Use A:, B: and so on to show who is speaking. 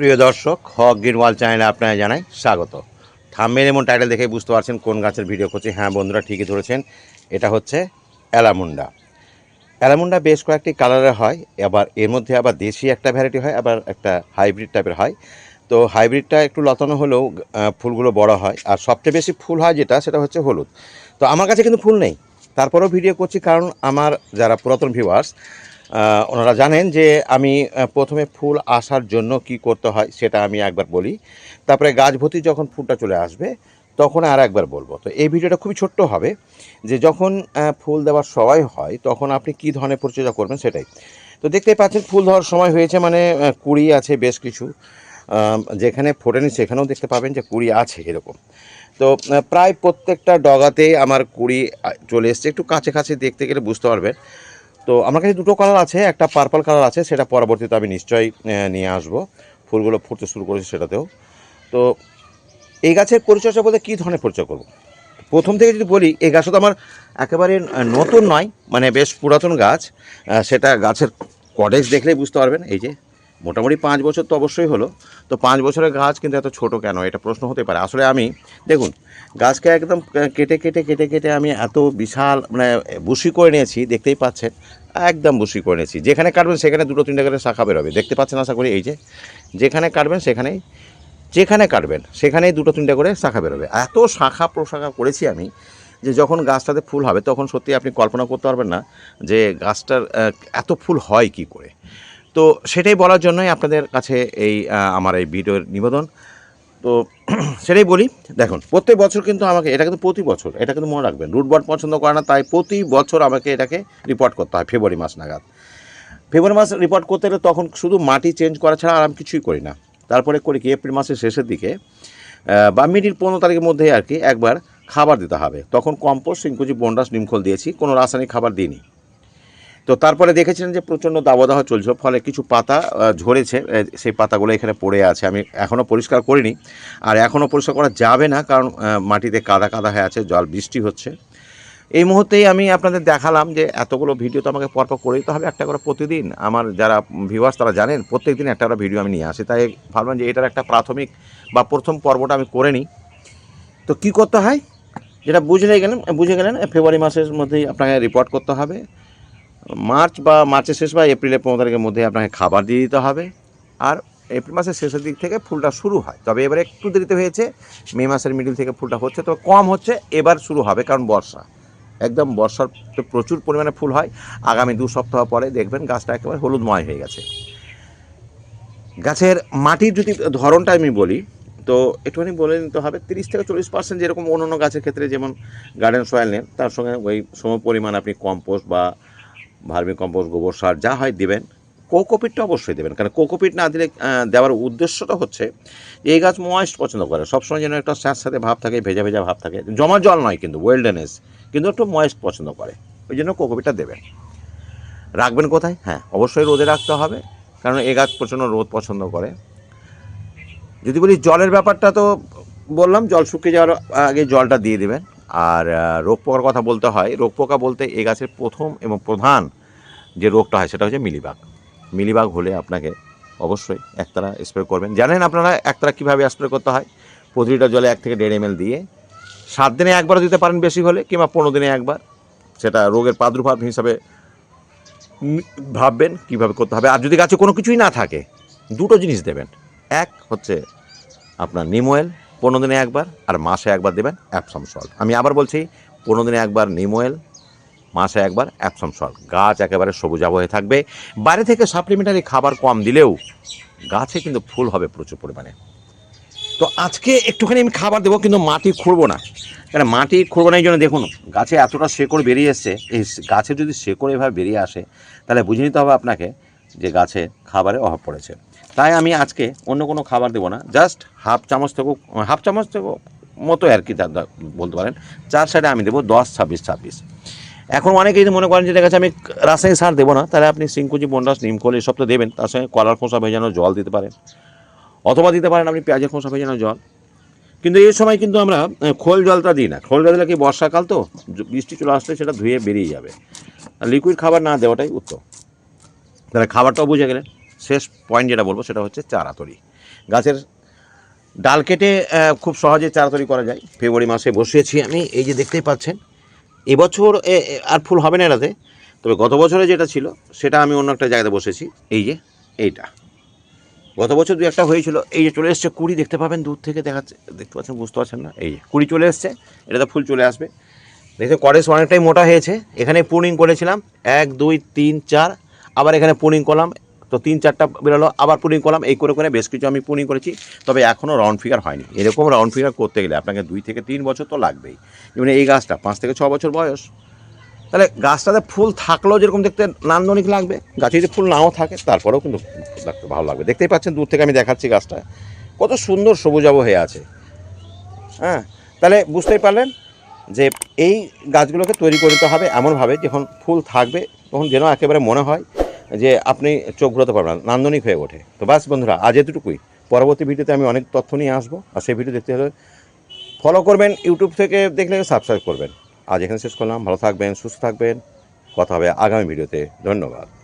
A: প্রিয় দর্শক, হক গিরওয়াল চ্যানেলে আপনারা জানাই স্বাগত। থাম্বেল এমন টাইটেল দেখে বুঝতে পারছেন কোন গাছের ভিডিও করছি। হ্যাঁ বন্ধুরা, ঠিকই ধরেছেন। এটা হচ্ছে অ্যালামুন্ডা। অ্যালামুন্ডা বেশ কয়েকটি কালারের হয়, আবার এর মধ্যে আবার দেশি একটা ভ্যারাইটি হয়, আবার একটা হাইব্রিড টাইপের হয়। তো হাইব্রিডটা একটু লতানো হলেও ফুলগুলো বড় হয়, আর সবচেয়ে বেশি ফুল হয় যেটা, সেটা হচ্ছে হলুদ। তো আমার কাছে কিন্তু ফুল নেই। তারপরেও ভিডিও করছি, কারণ আমার যারা পুরাতন ভিউয়ার্স ওনারা জানেন যে আমি প্রথমে ফুল আসার জন্য কি করতে হয় সেটা আমি একবার বলি। তারপরে গাছ ভর্তি যখন ফুলটা চলে আসবে, তখন আর একবার বলব। তো এই ভিডিওটা খুবই ছোট্ট হবে, যে যখন ফুল দেওয়ার সময় হয়, তখন আপনি কি ধরনের পরিচর্যা করবেন সেটাই। তো দেখতেই পাচ্ছেন, ফুল দেওয়ার সময় হয়েছে মানে কুড়ি আছে বেশ কিছু যেখানে ফোটেনি সেখানেও দেখতে পাবেন যে কুড়ি আছে এরকম। তো প্রায় প্রত্যেকটা ডগাতেই আমার কুড়ি চলে এসছে। একটু কাছে কাছে দেখতে গেলে বুঝতে পারবেন তো আমার কাছে দুটো কালার আছে, একটা পার্পল কালার আছে, সেটা পরবর্তীতে আমি নিশ্চয়ই নিয়ে আসব। ফুলগুলো ফুটতে শুরু করেছি সেটাতেও। তো এই গাছের পরিচর্যা বলতে কী ধরনের পরিচর্যা করব? প্রথম থেকে যদি বলি, এই গাছটা তো আমার একেবারে নতুন নয় মানে বেশ পুরাতন গাছ। সেটা গাছের কডেক্স দেখলেই বুঝতে পারবেন, এই যে মোটামুটি পাঁচ বছর তো অবশ্যই হলো। তো পাঁচ বছরের গাছ কিন্তু এত ছোট কেন? এটা প্রশ্ন হতে পারে। আসলে আমি, দেখুন, গাছকে একদম কেটে কেটে কেটে কেটে আমি এত বিশাল মানে বুসি করে নিয়েছি, দেখতেই পাচ্ছেন, একদম বুসি করে নিয়েছি। যেখানে কাটবেন সেখানে দুটো, তিনটে করে শাখা বেরোবে। দেখতে পাচ্ছেন আশা করি এই যে, যেখানে কাটবেন সেখানেই, যেখানে কাটবেন সেখানেই দুটো, তিনটে করে শাখা বেরোবে। এত শাখা প্রশাখা করেছি আমি যে যখন গাছটাতে ফুল হবে, তখন সত্যি আপনি কল্পনা করতে পারবেন না যে গাছটার এত ফুল হয় কি করে। তো সেটাই বলার জন্যই আপনাদের কাছে এই আমার এই ভিডিওর নিবেদন। তো সেটাই বলি, দেখুন, প্রত্যেক বছর কিন্তু আমাকে, এটা কিন্তু প্রতি বছর, এটা কিন্তু মনে রাখবেন, রুট রুটবট পছন্দ করে না, তাই প্রতি বছর আমাকে এটাকে রিপোর্ট করতে হয় ফেব্রুয়ারি মাস নাগাদ। ফেব্রুয়ারি মাস রিপোর্ট করতে গেলে তখন শুধু মাটি চেঞ্জ করা ছাড়া আর আমি কিছুই করি না। তারপরে করি কি এপ্রিল মাসের শেষের দিকে বা মিডিল পনেরো তারিখের মধ্যে আর কি একবার খাবার দিতে হবে। তখন কম্পোস্ট সিংকুচি বন্ডাস নিমখোল দিয়েছি, কোনো রাসায়নিক খাবার দিইনি। তো তারপরে দেখেছিলেন যে প্রচণ্ড দাবদাহ চলছিল, ফলে কিছু পাতা ঝরেছে সেই পাতাগুলো এখানে পড়ে আছে। আমি এখনও পরিষ্কার করিনি, আর এখনও পরিষ্কার করা যাবে না, কারণ মাটিতে কাদা কাদা হয়ে আছে, জল, বৃষ্টি হচ্ছে। এই মুহূর্তেই আমি আপনাদের দেখালাম যে এতগুলো ভিডিও তো আমাকে পরপর করেই তো হবে, একটা করে প্রতিদিন। আমার যারা ভিউয়ার্স তারা জানেন প্রত্যেক দিন একটা করে ভিডিও আমি নিয়ে আসি। তাই ভাবলাম যে এটার একটা প্রাথমিক বা প্রথম পর্বটা আমি করে নিই। তো কি করতে হয়? যেটা বুঝলে গেলেন, বুঝে গেলেন, ফেব্রুয়ারি মাসের মধ্যেই আপনাকে রিপোর্ট করতে হবে। মার্চ বা মার্চের শেষ বা এপ্রিলের পনেরো তারিখের মধ্যে আপনাকে খাবার দিয়ে দিতে হবে। আর এপ্রিল মাসের শেষের দিক থেকে ফুলটা শুরু হয়। তবে এবারে একটু দেরিতে হয়েছে। মে মাসের মিডিল থেকে ফুলটা হচ্ছে, তবে কম হচ্ছে, এবার শুরু হবে কারণ বর্ষা। একদম বর্ষার তো প্রচুর পরিমাণে ফুল হয়। আগামী দু সপ্তাহ পরে দেখবেন গাছটা একেবারে হলুদময় হয়ে গেছে। গাছের মাটির যদি ধরনটা আমি বলি, তো একটুখানি বলে নিতে হবে, তিরিশ থেকে চল্লিশ পার্সেন্ট যেরকম অন্য অন্য গাছের ক্ষেত্রে যেমন গার্ডেন সয়েল নেন, তার সঙ্গে ওই সম পরিমাণ আপনি কম্পোস্ট বা ভার্মি কম্পোস্ট, গোবর সার যা হয় দেবেন, কোকোপিটটা অবশ্যই দেবেন। কারণ কোকোপিট না দিলে দেওয়ার উদ্দেশ্যটা হচ্ছে এই গাছ ময়েস্ট পছন্দ করে। সবসময় যেন একটা স্যাঁত সাথে ভাব থাকে, ভেজা ভেজা ভাব থাকে। জমা জল নয় কিন্তু ওয়েলডেনেস কিন্তু একটু ময়েস্ট পছন্দ করে। ওই জন্য কোকোপিটটা দেবেন। রাখবেন কোথায়? হ্যাঁ অবশ্যই রোদে রাখতে হবে, কারণ এ গাছ প্রচণ্ড রোদ পছন্দ করে। যদি বলি জলের ব্যাপারটা তো বললাম, জল শুকিয়ে যাওয়ার আগে জলটা দিয়ে দেবেন। আর রোগ পোকার কথা বলতে হয়, রোগ পোকা বলতে এ গাছের প্রথম এবং প্রধান যে রোগটা হয় সেটা হচ্ছে মিলিবাগ। মিলিবাগ হলে আপনাকে অবশ্যই একতারা স্প্রে করবেন। জানেন আপনারা একতারা কীভাবে স্প্রে করতে হয়? প্রতিটা জলে এক থেকে দেড় এমএল দিয়ে সাত দিনে একবার দিতে পারেন বেশি হলে, কিংবা পনেরো দিনে একবার। সেটা রোগের প্রাদুর্ভাব হিসাবে ভাববেন কীভাবে করতে হবে। আর যদি গাছে কোনো কিছুই না থাকে, দুটো জিনিস দেবেন। এক হচ্ছে আপনার নিম অয়েল পনেরো দিনে একবার আর মাসে একবার দেবেন অ্যাপসাম সল্ট আমি আবার বলছি, পনেরো দিনে একবার নিম অয়েল মাসে একবার অ্যাপসাম সল্ট গাছ একেবারে সবুজাব হয়ে থাকবে। বাইরে থেকে সাপ্লিমেন্টারি খাবার কম দিলেও গাছে কিন্তু ফুল হবে প্রচুর পরিমাণে। তো আজকে একটুখানি আমি খাবার দেবো, কিন্তু মাটি খুঁড়বো না। কেন, মাটি খুঁড়বো না এই জন্য দেখুন, গাছে এতটা শেকড় বেরিয়ে এসছে, এই গাছে যদি শেকড় এভাবে বেরিয়ে আসে, তাহলে বুঝে নিতে হবে আপনাকে যে গাছে খাবারের অভাব পড়েছে। তাই আমি আজকে অন্য কোনো খাবার দেবো না জাস্ট হাফ চামচ থেকে হাফ চামচ থেকে মতো আর কি তা- তা- বলতে পারেন। চার সাইডে আমি দেবো দশ, ছাব্বিশ ছাব্বিশ। এখন অনেকেই যদি মনে করেন যে, দেখা আমি রাসায়নিক সার দেবো না, তাহলে আপনি সিংকুচি বন্ডাস নিমকোল এসব তো দেবেন, তার সঙ্গে কলার খোসা ভেজানো জল দিতে পারেন। অথবা দিতে পারেন আপনি পেঁয়াজের খোসা ভেজানো জল। কিন্তু এই সময় কিন্তু আমরা খোল জলটা দিই না। খোল জল দিলে কি বর্ষাকাল তো? বৃষ্টি চলে আসলে সেটা ধুয়ে বেরিয়ে যাবে। লিকুইড খাবার না দেওয়াটাই উত্তম। তাহলে খাবারটাও বুঝে গেলেন। শেষ পয়েন্ট যেটা বলব সেটা হচ্ছে চারা তৈরি গাছের ডাল কেটে খুব সহজে চারা তৈরি করা যায়। ফেব্রুয়ারি মাসে বসিয়েছি আমি, এই যে দেখতেই পাচ্ছেন, এবছর আর ফুল হবে না এটাতে, তবে গত বছরে যেটা ছিল, সেটা আমি অন্য একটা জায়গাতে বসেছি। এই যে, এইটা। গত বছর দু একটা হয়েছিল, এই যে চলে এসছে কুড়ি, দেখতে পাবেন দূর থেকে দেখাচ্ছে, দেখতে পাচ্ছেন, বুঝতে পারছেন না? এই যে, কুড়ি চলে এসছে, এটাতে ফুল চলে আসবে। দেখতে করেস অনেকটাই মোটা হয়েছে, এখানে পুনিং করেছিলাম, এক, দুই, তিন, চার, আবার এখানে পুনিং করলাম তো তিন চারটা বেরোলো, আবার পুনিং করলাম, এই করে করে বেশ কিছু আমি পুনিং করেছি, তবে এখনও রাউন্ড ফিগার হয়নি। এরকম রাউন্ড ফিগার করতে গেলে আপনাকে দুই থেকে তিন বছর তো লাগবেই। যেমন এই গাছটা, পাঁচ থেকে ছ বছর বয়স। তাহলে গাছটাতে ফুল থাকলেও যেরকম দেখতে নান্দনিক লাগবে, গাছে যদি ফুল নাও থাকে, তারপরেও কিন্তু দেখতে ভালো লাগবে। দেখতেই পাচ্ছেন, দূর থেকে আমি দেখাচ্ছি গাছটা। কত সুন্দর সবুজাব হয়ে আছে। হ্যাঁ তাহলে বুঝতেই পারলেন যে এই গাছগুলোকে তৈরি করতে হবে এমনভাবে, যখন ফুল থাকবে, তখন যেন একেবারে মনে হয় যে আপনি চোখ ঘুরাতে পারবেন নান্দনিক হয়ে ওঠে। তো বাস বন্ধুরা, আজ এতটুকুই পরবর্তী ভিডিওতে আমি অনেক তথ্য নিয়ে আসব, আর সেই ভিডিও দেখতে হলে ফলো করবেন ইউটিউব থেকে দেখলে সাবস্ক্রাইব করবেন। আজ এখানে শেষ করলাম, ভালো থাকবেন, সুস্থ থাকবেন, কথা হবে আগামী ভিডিওতে। ধন্যবাদ।